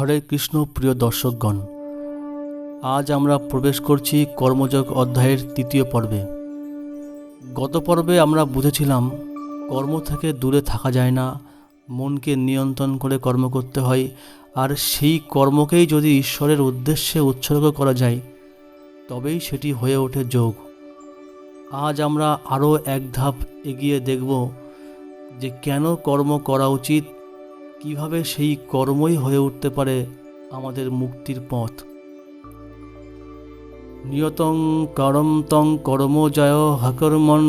হরে কৃষ্ণ প্রিয় দর্শকগণ, আজ আমরা প্রবেশ করছি কর্মযোগ অধ্যায়ের তৃতীয় পর্বে। গত পর্বে আমরা বুঝেছিলাম, কর্ম থেকে দূরে থাকা যায় না, মনকে নিয়ন্ত্রণ করে কর্ম করতে হয়, আর সেই কর্মকেই যদি ঈশ্বরের উদ্দেশ্যে উৎসর্গ করা যায়, তবেই সেটি হয়ে ওঠে যোগ। আজ আমরা আরও এক ধাপ এগিয়ে দেখব যে কেন কর্ম করা উচিত কীভাবে সেই কর্মই হয়ে উঠতে পারে আমাদের মুক্তির পথ? নিয়তং করম তং কর্ম জয় হকর্মণ।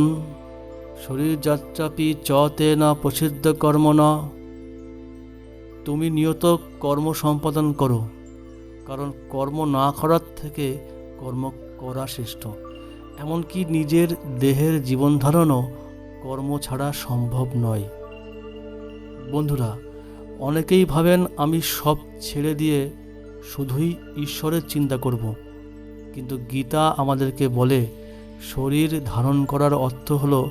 শরীর যাত্রাপি চ তে না প্রসিদ্ধ কর্ম না তুমি নিয়ত কর্ম সম্পাদন করো, কারণ কর্ম না করার থেকে কর্ম করা শ্রেষ্ঠ। এমনকি নিজের দেহের জীবন ধারণও কর্ম ছাড়া সম্ভব নয়। বন্ধুরা অনেকেই ভাবেন আমি সব ছেড়ে দিয়ে শুধুই ঈশ্বরের চিন্তা করব। কিন্তু গীতা আমাদেরকে বলে, শরীর ধারণ করার অর্থ হলো,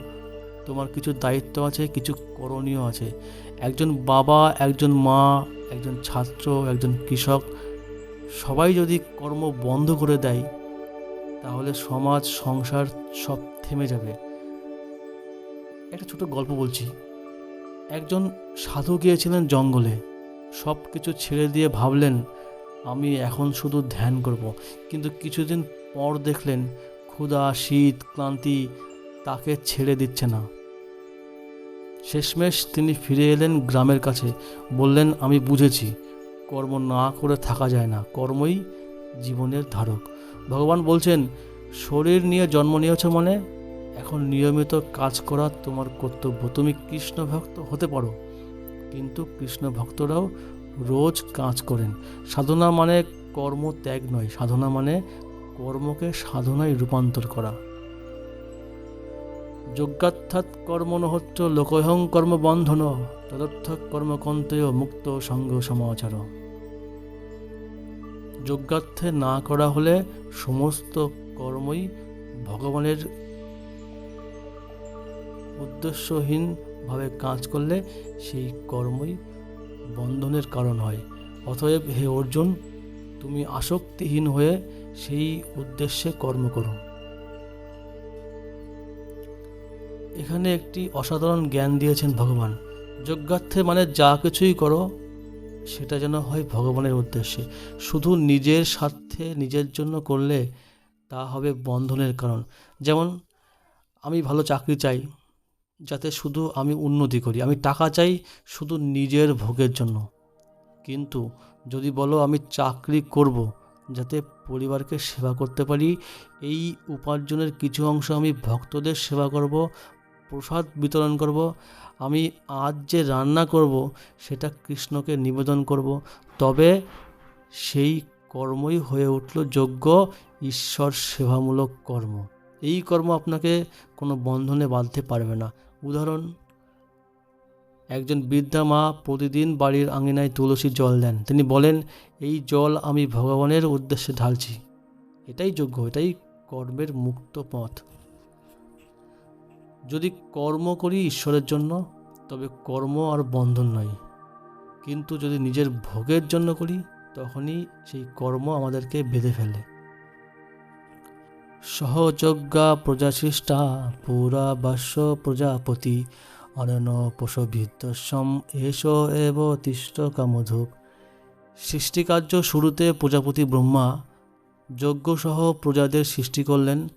তোমার কিছু দায়িত্ব আছে, কিছু করণীয় আছে। একজন বাবা, একজন মা, একজন ছাত্র, একজন কৃষক, সবাই যদি কর্ম বন্ধ করে দেয়, তাহলে সমাজ, সংসার সব থেমে যাবে। একটা ছোট গল্প বলছি। একজন সাধু গিয়েছিলেন জঙ্গলে। সব কিছু ছেড়ে দিয়ে ভাবলেন, আমি এখন শুধু ধ্যান করব। কিন্তু কিছুদিন পর দেখলেন, ক্ষুধা, শীত, ক্লান্তি তাকে ছেড়ে দিচ্ছে না। শেষমেশ তিনি ফিরে এলেন গ্রামের কাছে। বললেন, আমি বুঝেছি, কর্ম না করে থাকা যায় না। কর্মই জীবনের ধারক। ভগবান বলছেন, শরীর নিয়ে জন্ম নিয়েছ মানে? এখন নিয়মিত কাজ করা তোমার কর্তব্য। তুমি কৃষ্ণ ভক্ত হতে পারো, কিন্তু কৃষ্ণ ভক্তরাও রোজ কাজ করেন। সাধনা মানে কর্ম ত্যাগ নয়, সাধনা মানে কর্মকে সাধনায় রূপান্তর করা। যজ্ঞার্থাৎ কর্মনহত্য লোকহং কর্ম বন্ধন, তদর্থ কর্মকন্তেয় মুক্ত সঙ্গ সমাচার। যজ্ঞার্থে না করা হলে সমস্ত কর্মই ভগবানের উদ্দেশ্যহীনভাবে কাজ করলে সেই কর্মই বন্ধনের কারণ হয়। অতএব হে অর্জুন, তুমি আসক্তিহীন হয়ে সেই উদ্দেশ্যে কর্ম করো। এখানে একটি অসাধারণ জ্ঞান দিয়েছেন ভগবান। যজ্ঞার্থে মানে যা কিছুই করো, সেটা যেন হয় ভগবানের উদ্দেশ্যে। শুধু নিজের স্বার্থে নিজের জন্য করলে তা হবে বন্ধনের কারণ। যেমন, আমি ভালো চাকরি চাই যাতে শুধু আমি উন্নতি করি। আমি টাকা চাই শুধু নিজের ভোগের জন্য। কিন্তু যদি বলো আমি চাকরি করব যাতে পরিবারকে সেবা করতে পারি, এই উপার্জনের কিছু অংশ আমি ভক্তদের সেবা করব, প্রসাদ বিতরণ করব, আমি আজ যে রান্না করব সেটা কৃষ্ণকে নিবেদন করব, তবে সেই কর্মই হয়ে উঠল যোগ্য ঈশ্বর সেবামূলক কর্ম। এই কর্ম আপনাকে কোনো বন্ধনে বাঁধতে পারবে না। উদাহরণ, একজন বৃদ্ধা মা প্রতিদিন বাড়ির আঙিনায় তুলসী জল দেন। তিনি বলেন, এই জল আমি ভগবানের উদ্দেশ্যে ঢালছি। এটাই যোগ্য, এটাই কর্মের মুক্ত পথ। যদি কর্ম করি ঈশ্বরের জন্য, তবে কর্ম আর বন্ধন নয়। কিন্তু যদি নিজের ভোগের জন্য করি, তখনই সেই কর্ম আমাদেরকে বেঁধে ফেলে। সহযজ্ঞা প্রজাসৃষ্টা, পুরা বাস্য প্রজাপতি অনন পশবিদ্যসম এস এব তিষ্ঠ কামধূপ। সৃষ্টিকার্য শুরুতে প্রজাপতি ব্রহ্মা যজ্ঞসহ প্রজাদের সৃষ্টি করলেন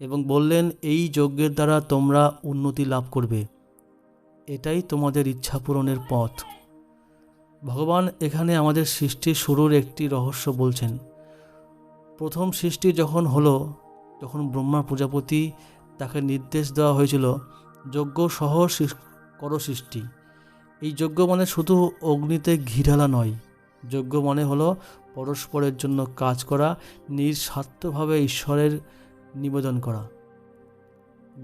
এবং বললেন, এই যজ্ঞের দ্বারা তোমরা উন্নতি লাভ করবে। এটাই তোমাদের ইচ্ছা পূরণের পথ। ভগবান এখানে আমাদের সৃষ্টির শুরুর একটি রহস্য বলছেন। প্রথম সৃষ্টি যখন হলো তখন ব্রহ্মা প্রজাপতি তাকে নির্দেশ দেওয়া হয়েছিল, যজ্ঞ সহ কর সৃষ্টি। এই যজ্ঞ মানে শুধু অগ্নিতে ঘি ঢালা নয়। যজ্ঞ মানে হলো পরস্পরের জন্য কাজ করা, নিঃস্বার্থভাবে ঈশ্বরের নিবেদন করা।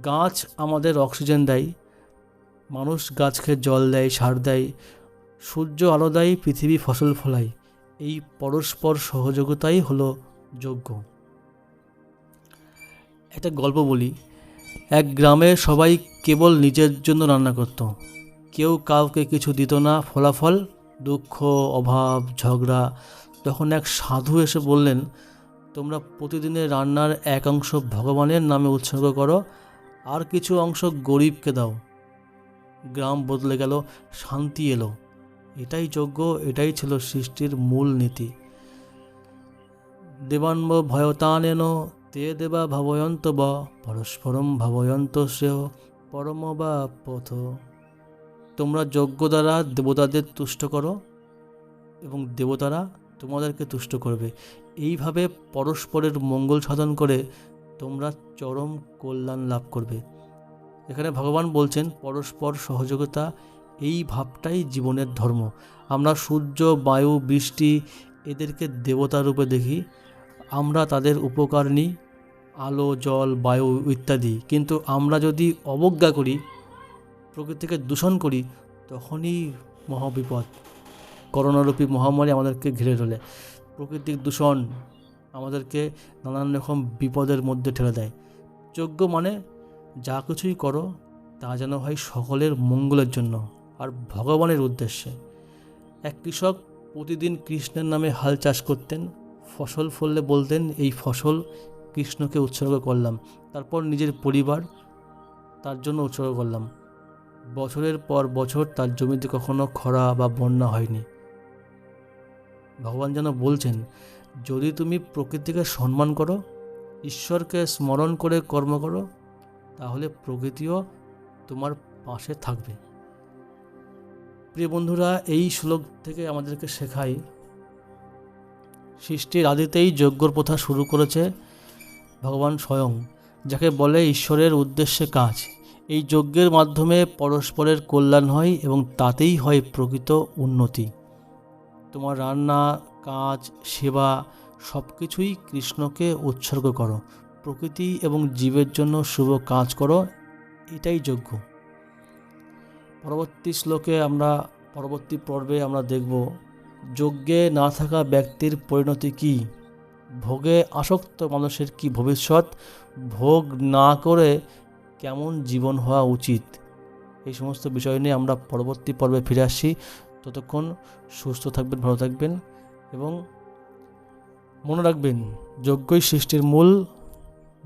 গাছ আমাদের অক্সিজেন দেয়, মানুষ গাছকে জল দেয়, সার দেয়, সূর্য আলো দেয়, পৃথিবী ফসল ফলায়। এই পরস্পর সহযোগিতাই হলো যজ্ঞ। একটা গল্প বলি। এক গ্রামে সবাই কেবল নিজের জন্য রান্না করত। কেউ কাউকে কিছু দিত না। ফলাফল, দুঃখ, অভাব, ঝগড়া। তখন এক সাধু এসে বললেন, তোমরা প্রতিদিনের রান্নার এক অংশ ভগবানের নামে উৎসর্গ করো, আর কিছু অংশ গরিবকে দাও। গ্রাম বদলে গেল, শান্তি এলো। এটাই যোগ্য এটাই ছিল সৃষ্টির মূল নীতি। দেবান্ব ভয়তানেন তে দেবা ভাবয়ন্ত বা পরস্পরম ভাবয়ন্ত শ্রেয় পরম বা পথ। তোমরা যজ্ঞ দ্বারা দেবতাদের তুষ্ট করো এবং দেবতারা তোমাদেরকে তুষ্ট করবে। এইভাবে পরস্পরের মঙ্গল সাধন করে তোমরা চরম কল্যাণ লাভ করবে। এখানে ভগবান বলছেন, পরস্পর সহযোগিতা, এই ভাবটাই জীবনের ধর্ম। আমরা সূর্য, বায়ু, বৃষ্টি, এদেরকে দেবতা রূপে দেখি। আমরা তাদের উপকার নিই, আলো, জল, বায়ু ইত্যাদি। কিন্তু আমরা যদি অবজ্ঞা করি, প্রকৃতিকে দূষণ করি, তখনই মহাবিপদ। করোনারূপী মহামারী আমাদেরকে ঘিরে তোলে। প্রকৃতিক দূষণ আমাদেরকে নানান রকম বিপদের মধ্যে ঠেলে দেয়। যোগ্য মানে যা কিছুই করো, তা যেন হয় সকলের মঙ্গলের জন্য আর ভগবানের উদ্দেশ্যে। এক কৃষক প্রতিদিন কৃষ্ণের নামে হাল চাষ করতেন। ফসল ফললে বলতেন, এই ফসল কৃষ্ণকে উৎসর্গ করলাম। তারপর নিজের পরিবার তার জন্য উৎসর্গ করলাম। বছরের পর বছর তার জমিতে কখনো খরা বা বন্যা হয়নি। ভগবান যেন বলছেন, যদি তুমি প্রকৃতিকে সম্মান করো, ঈশ্বরকে স্মরণ করে কর্ম করো, তাহলে প্রকৃতিও তোমার পাশে থাকবে। প্রিয় বন্ধুরা, এই শ্লোক থেকে আমাদেরকে শেখায় সৃষ্টির আদিতেই যজ্ঞর প্রথা শুরু করেছে ভগবান স্বয়ং, যাকে বলে ঈশ্বরের উদ্দেশ্যে কাজ। এই যজ্ঞের মাধ্যমে পরস্পরের কল্যাণ হয় এবং তাতেই হয় প্রকৃত উন্নতি। তোমার রান্না, কাজ, সেবা সব কিছুই কৃষ্ণকে উৎসর্গ করো। প্রকৃতি এবং জীবের জন্য শুভ কাজ করো, এটাই যজ্ঞ। পরবর্তী শ্লোকে আমরা, পরবর্তী পর্বে আমরা দেখব যজ্ঞে না থাকা ব্যক্তির পরিণতি কী? ভোগে আসক্ত মানুষের কি ভবিষ্যৎ? ভোগ না করে কেমন জীবন হওয়া উচিত? এই সমস্ত বিষয় নিয়ে আমরা পরবর্তী পর্বে ফিরে আসি ততক্ষণ সুস্থ থাকবেন, ভালো থাকবেন এবং মনে রাখবেন, যজ্ঞই সৃষ্টির মূল,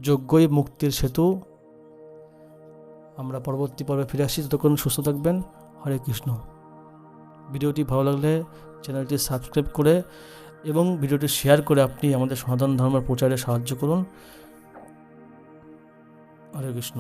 যজ্ঞই মুক্তির সেতু। আমরা পরবর্তী পর্বে ফিরে আসি ততক্ষণ সুস্থ থাকবেন। হরে কৃষ্ণ। ভিডিওটি ভালো লাগলে চ্যানেলটি সাবস্ক্রাইব করে এবং ভিডিওটি শেয়ার করে আপনি আমাদের সনাতন ধর্মের প্রচারে সাহায্য করুন। হরে কৃষ্ণ।